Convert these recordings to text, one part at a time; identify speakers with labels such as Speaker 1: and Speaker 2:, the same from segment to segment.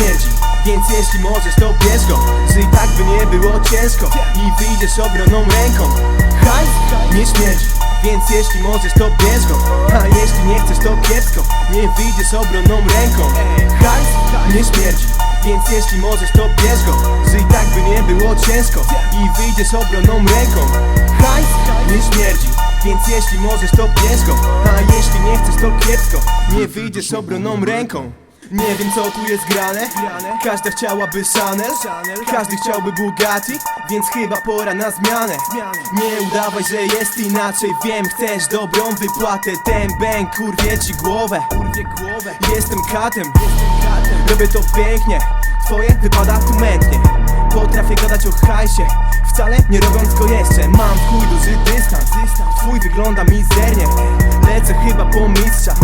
Speaker 1: śmierdzi Więc jeśli możesz to bierz go. Żyj tak by nie było ciężko. I wyjdziesz obroną ręką. Hajs nie śmierdzi Więc jeśli możesz to bierz go. A jeśli nie chcesz to kiepsko. Nie wyjdziesz obroną ręką. Hajs nie śmierdzi więc jeśli możesz to bierz go. Żyj tak by nie było ciężko. I wyjdziesz obroną ręką. Hajs nie śmierdzi. Więc jeśli możesz to bierz go. A jeśli nie chcesz to kiepsko. Nie wyjdziesz obroną ręką nie wiem co tu jest grane. Każda chciałaby Chanel. Każdy chciałby Bugatti Więc chyba pora na zmianę. Nie udawaj, że jest inaczej. Wiem, chcesz dobrą wypłatę. Ten bęk kurwie ci głowę. Jestem katem. Robię to pięknie. Twoje wypada tu mętnie. Potrafię gadać o hajsie. Wcale nie robiąc go jeszcze. Mam chuj duży dystans. Twój wygląda mizernie chyba po mistrza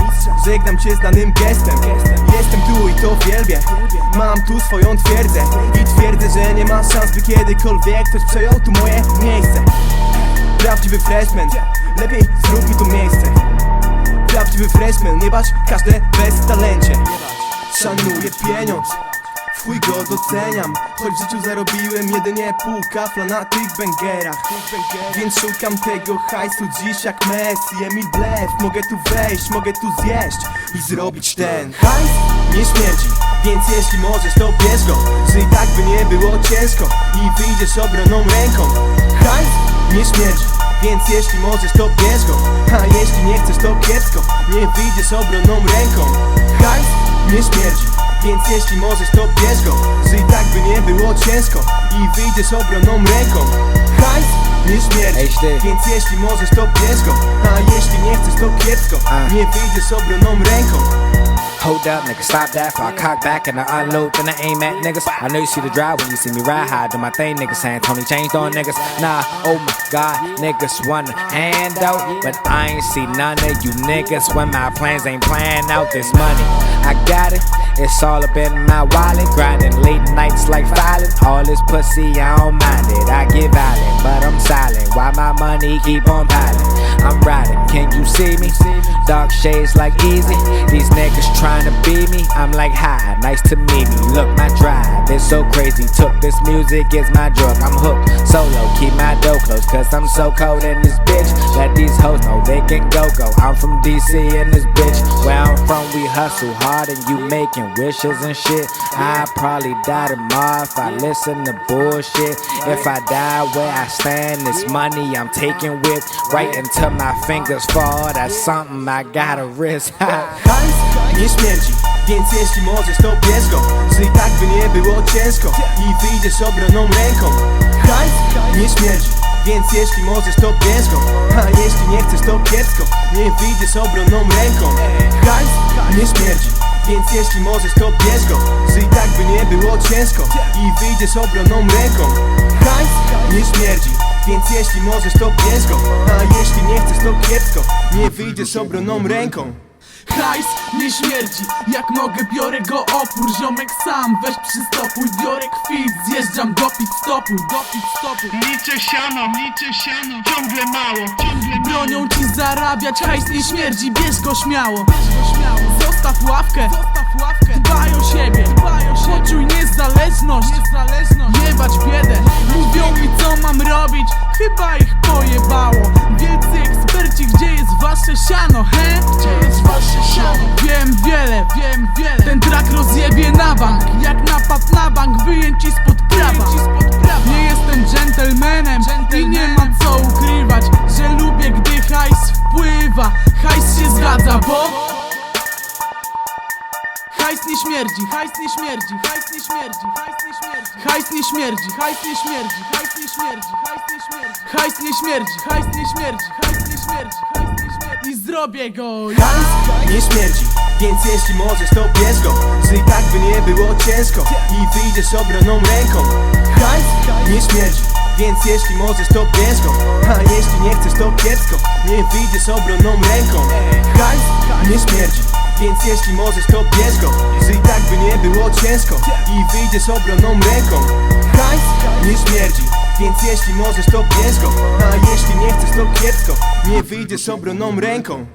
Speaker 1: Żegnam cię znanym gestem. Jestem tu i to wielbię. Mam tu swoją twierdzę. I twierdzę, że nie ma szans by kiedykolwiek Ktoś przejął tu moje miejsce. Prawdziwy freshman. Lepiej zrób mi tu miejsce. Prawdziwy freshman. Nie bacz każde bez talencie. Szanuję pieniądz w chuj go doceniam Choć w życiu zarobiłem jedynie pół kafla na tych bęgerach. Więc szukam tego hajsu dziś jak Messi. Emil Blef Mogę tu wejść, mogę tu zjeść I zrobić ten hajs. Nie śmierdzi Więc jeśli możesz to bierz go. Żyj tak by nie było ciężko I wyjdziesz obroną ręką. Hajs nie śmierdzi więc jeśli możesz to bierz go. A jeśli nie chcesz to kiepsko. Nie wyjdziesz obroną ręką. Hajs nie śmierdzi. Więc jeśli możesz to bierz go. Żyj tak by nie było ciężko. I wyjdziesz obroną ręką. Hajs nie śmierdzi. Więc jeśli możesz to bierz go. A jeśli nie chcesz to kiepsko. Nie wyjdziesz obroną ręką
Speaker 2: Hold up, nigga, stop that. Before I cock back and I unload, then I aim at niggas. I know you see the drive when you see me ride high. Do my thing, niggas saying Tony changed on niggas. Nah, oh my god, niggas want a handout. But I ain't see none of you niggas when my plans ain't playing out this money. I got it, it's all up in my wallet. Grinding late nights like filing. All this pussy, I don't mind it. I get violent, but I'm money keep on piling? I'm riding, can you see me? Dark shades like easy. These niggas trying to be me. I'm like, hi, nice to meet me. Look, my drive is so crazy. Took this music is my drug. I'm hooked. Solo, keep my dough close. Cause I'm so cold in this bitch. Let these hoes know they can go go. I'm from DC in this bitch. Where I'm from, we hustle hard and you making wishes and shit. I probably die tomorrow if I listen to bullshit. If I die where I stand, this money I'm taking with right until my fingers fall. That's something I gotta risk.
Speaker 1: Nie śmierdzi Więc jeśli możesz to bierz go Żyj tak by nie było ciężko I wyjdziesz obroną ręką Hajs nie śmierdzi Więc jeśli możesz to bierz go A jeśli nie chcesz to kiepsko Nie wyjdziesz obroną ręką Hajs nie śmierdzi więc jeśli możesz to bierz go Żyj tak by nie było ciężko I wyjdziesz obroną ręką Hajs więc jeśli możesz to bierz go. A jeśli nie chcesz to kiepsko. Nie wyjdziesz obroną ręką.
Speaker 3: Hajs nie śmierdzi, jak mogę biorę go opór. Ziomek sam, weź przystopuj, biorę kwit. Zjeżdżam do pit stopu, do pit stopu
Speaker 4: Liczę siano, liczę siano, ciągle mało, ciągle mało.
Speaker 3: Bronią ci zarabiać, hajs nie śmierdzi, bierz go śmiało. Zostaw ławkę, dbaj o siebie. Poczuj niezależność, jebać biedę robić, chyba ich pojebało. Wielcy eksperci, gdzie jest wasze siano, he? Gdzie jest wasze siano? Wiem wiele, wiem wiele. Ten trak rozjebie na bank Jak napad na bank, wyjęć ci spod prawa. Nie jestem dżentelmenem i nie mam co ukrywać Że lubię gdy hajs wpływa. Hajs się zgadza, bo nie śmierdzi, hajs nie śmierdzi, hajs nie śmierdzi, hajs nie śmierdzi, hajs nie śmierdzi, hajs nie śmierdzi, hajs nie śmierdzi, hajs nie śmierdzi, hajs nie śmierdzi, hajs nie śmierdzi, hajs nie śmierdzi, hajs nie śmierdzi i zrobię go. Ja.
Speaker 1: Nie śmierdzi Więc jeśli możesz to bierz go. Żyj tak by nie było ciężko I wyjdziesz obroną ręką. Hajs nie śmierdzi Więc jeśli możesz to bierz go. A jeśli nie chcesz to kiepsko Nie wyjdziesz obroną ręką. Hajs nie śmierdzi więc jeśli możesz to bierz go. Żyj tak by nie było ciężko I wyjdziesz obroną ręką. Hajs nie śmierdzi więc jeśli możesz to bierz go. A jeśli nie chcesz to kiepsko. Nie wyjdziesz obroną ręką